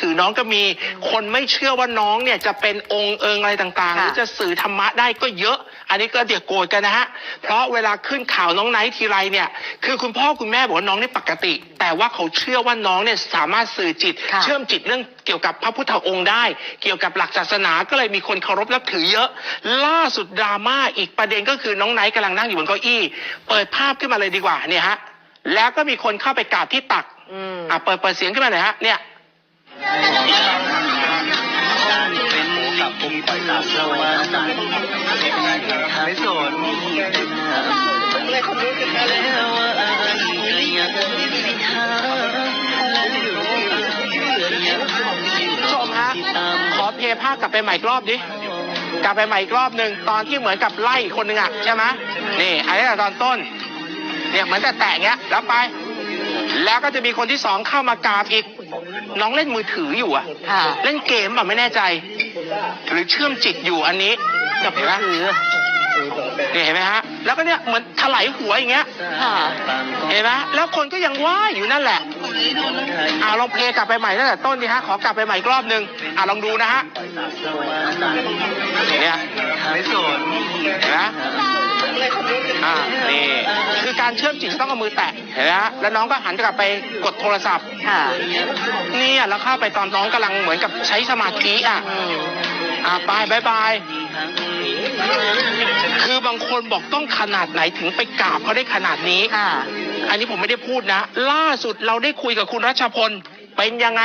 ถือน้องก็มี คนไม่เชื่อว่าน้องเนี่ยจะเป็นองค์เอิงอะไรต่างๆ หค่ะ รือจะสื่อธรรมะได้ก็เยอะ อันนี้ก็เดี๋ยวโกรธกันนะฮะ เพราะเวลาขึ้นข่าวน้องไนท์ทีไรเนี่ย คือคุณพ่อคุณแม่บอกว่าน้องนี่ปกติ แต่ว่าเขาเชื่อว่าน้องเนี่ยสามารถสื่อจิต ค่ะเชื่อมจิตเรื่องเกี่ยวกับพระพุทธองค์ได้ เกี่ยวกับหลักศาสนาก็เลยมีคนเคารพนับถือเยอะ ล่าสุดดราม่าอีกประเด็นก็คือน้องไนท์กำลังนั่งอยู่บนเก้าอี้ เปิดภาพขึ้นมาเลยดีกว่าเนี่ยฮะ แล้วก็มีคนเข้าไปกราบที่ตัก อืม อะเปิดเปิดเสียงขึ้นมาหน่อยฮะเนี่ย เป็นหมูกับผมปล่อยตาสว่างไม่สนแล้วอายก็ยังสิหาและอยู่ยังชมฮะขอเพลย์ภาพกลับไปใหม่อีกรอบดิกลับไปใหม่อีกรอบหนึ่งตอนที่เหมือนกับไล่คนหนึ่งอะใช่ไหมนี่อันนี้ตอนต้นเนี่ยเหมือนแต่แตะเงี้ยแล้วไป แล้วก็จะมีคนที่สองเข้ามากราบอีก น้องเล่นมือถืออยู่อะค่ะเล่นเกมแบบไม่แน่ใจ หรือเชื่อมจิตอยู่อันนี้กับเห็นไหมถือเนี่ยเห็นไหมฮะ แล้วก็เนี่ยเหมือนถลายหัวอย่างเงี้ย ค่ะ เห็นไหมแล้วคนก็ยังว่าอยู่นั่นแหละอ่าลองเพลงกลับไปใหม่ตั้งแต่ต้นดิฮะ ขอกลับไปใหม่อีกรอบหนึ่งอ่าลองดูนะฮะ เนี่ยไม่สนเห็นไหมอ่า นี่ คือการเชื่อมจิตต้องเอามือแตะ เห็นไหมฮะแล้วน้องก็หันกลับไปกดโทรศัพท์ค่ะ เนี่ยแล้วเข้าไปตอนน้องกำลังเหมือนกับใช้สมาธิอะอืมอ่าไปบายบาย คือบางคนบอกต้องขนาดไหนถึงไปกราบเขาได้ขนาดนี้ ค่ะ อันนี้ผมไม่ได้พูดนะ ล่าสุดเราได้คุยกับคุณรัชพล เป็นยังไง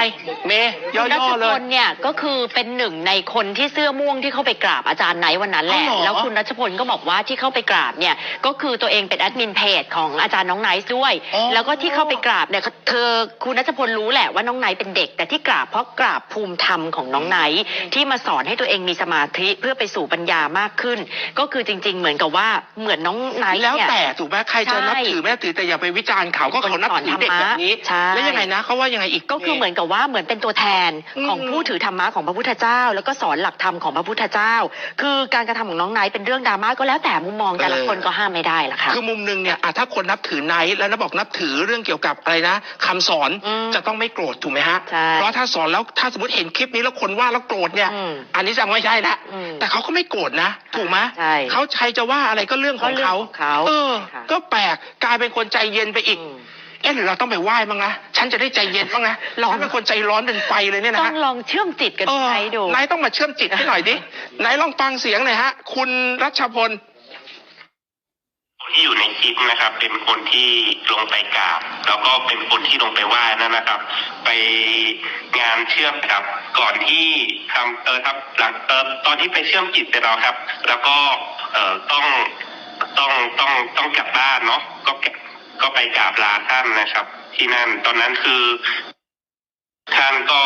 เมย์ย่คุณรัชอๆเลพย ลเนี่ยก็คือเป็นหนึ่งในคนที่เสื้อม่วงที่เข้าไปกราบอาจารย์ไนท์วันนั้นแหละ อ๋อเหรอ แล้วคุณรัชพลก็บอกว่าที่เข้าไปกราบเนี่ยก็คือตัวเองเป็นแอดมินเพจของอาจารย์น้องไนท์ด้วยอ๋อแล้วก็ที่เข้าไปกราบเนี่ยเธอคุณรัชพลรู้แหละว่าน้องไนท์เป็นเด็ก แต่ที่กราบเพราะกราบภูมิธรรมของน้องไนท์ที่มาสอนให้ตัวเองมีสมาธิเพื่อไปสู่ปัญญามากขึ้น ก็คือจริง ๆ เหมือนกับว่าเหมือนน้องไนท์แล้วเนี่ย แต่ถูกไหมใครจะใช่นับถือไม่นับถือแต่อย่าไปวิจารณ์เขาก็เขานับถือเด็กแบบนี้ ใช่ แล้วยังไงนะเขาว่ายังไงอีก ก็คือเหมือนกับว่าเหมือนเป็นตัวแทนอืมของผู้ถือธรรมะของพระพุทธเจ้า แล้วก็สอนหลักธรรมของพระพุทธเจ้า คือการกระทำของน้องไนท์เป็นเรื่องดราม่าก็แล้วแต่มุมมองแต่ละคนก็ห้ามไม่ได้ละค่ะคือมุมหนึ่งเนี่ยอะถ้าคนนับถือไนท์แล้วนะบอกนับถือเรื่องเกี่ยวกับอะไรนะคำสอนอืมจะต้องไม่โกรธถูกไหมฮะใช่เพราะถ้าสอนแล้วถ้าสมมติเห็นคลิปนี้แล้วคนว่าแล้วโกรธเนี่ยอืมอันนี้จะไม่ใช่ละอืมแต่เขาก็ไม่โกรธนะ ถูกไหมใช่เขาใครจะว่าอะไรก็เรื่องของเขาก็เรื่องของเขาเออค่ะก็แปลกกลายเป็นคนใจเย็นไปอีกอืมเอ๊ะหรือเราต้องไปไหว้บ้างนะ ฉันจะได้ใจเย็นบ้างนะลองฉันเป็นคนใจร้อนเป็นไฟเลยเนี่ยนะต้อฮะงลองเชื่อมจิตกันเออใช้ดู นายต้องมาเชื่อมจิตให้หน่อยดิไหนลองฟังเสียงหน่อยฮะ คุณรัชพล คนที่อยู่ในคลิปนะครับ เป็นคนที่ลงไปกราบแล้วก็เป็นคนที่ลงไปไหว้นั่นนะครับ ไปงานเชื่อมครับ ก่อนที่ทำเออครับหลังเออตอนที่ไปเชื่อมจิตไปแล้วครับ แล้วก็เออต้องต้องต้องต้องกลับบ้านเนาะก็แก ก็ไปกราบลาท่านนะครับ ที่นั่นตอนนั้นคือ ท่านก็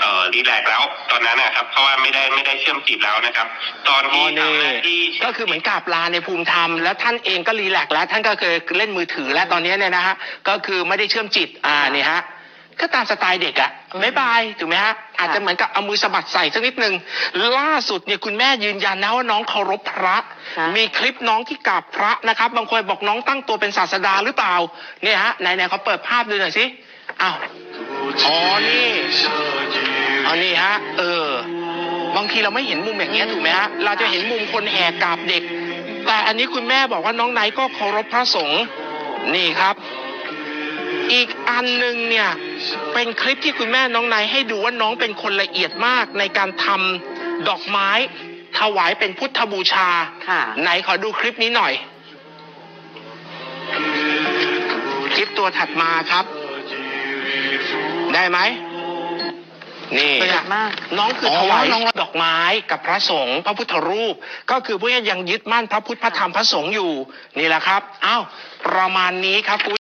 เอ่อรีแลกซ์แล้ว ตอนนั้นนะครับ เพราะว่าไม่ได้ไม่ได้เชื่อมจิตแล้วนะครับ ตอนอ๋ที่อนี่ทำหน้าที่ก็คือเหมือนกราบลาในภูมิธรรมแล้วท่านเองก็รีแลกซ์แล้ว ท่านก็เคยเล่นมือถือแล้วตอนนี้เนี่ยนะฮะก็คือไม่ได้เชื่อมจิตอ่านี่ฮะ ก็ตามสไตล์เด็กอะบายบายถูกไหมฮะอาจจะเหมือนกับเอามือสะบัดใส่สักนิดหนึ่งล่าสุดเนี่ยคุณแม่ยืนยันนะว่าน้องเคารพพระค่ะมีคลิปน้องที่กราบพระนะครับ บางคนบอกน้องตั้งตัวเป็นศาสดาหรือเปล่าเนี่ยฮะไหนๆเขาเปิดภาพดูหน่อยสิอ้าวอ๋อนี่อ๋อนี่ฮะเออบางทีเราไม่เห็นมุมอย่างเงี้ยถูกไหมฮะเราจะเห็นมุมคนแห่กราบเด็ก แต่อันนี้คุณแม่บอกว่าน้องไนท์ก็เคารพพระสงฆ์นี่ครับ อีกอันหนึ่งเนี่ย เป็นคลิปที่คุณแม่น้องไนท์ให้ดูว่าน้องเป็นคนละเอียดมากในการทำดอกไม้ ถวายเป็นพุทธบูชา ค่ะ ไหนขอดูคลิปนี้หน่อย คลิปตัวถัดมาครับ ได้ไหมนี่ละเอียดมาก น้องคืออถวายน้องดอกไม้กับพระสงฆ์พระพุทธรูป ก็คือพวกนี้ยังยึดมั่นพระพุทธพระธรรมพระสงฆ์อยู่นี่แหละครับอ้าวประมาณนี้ครับ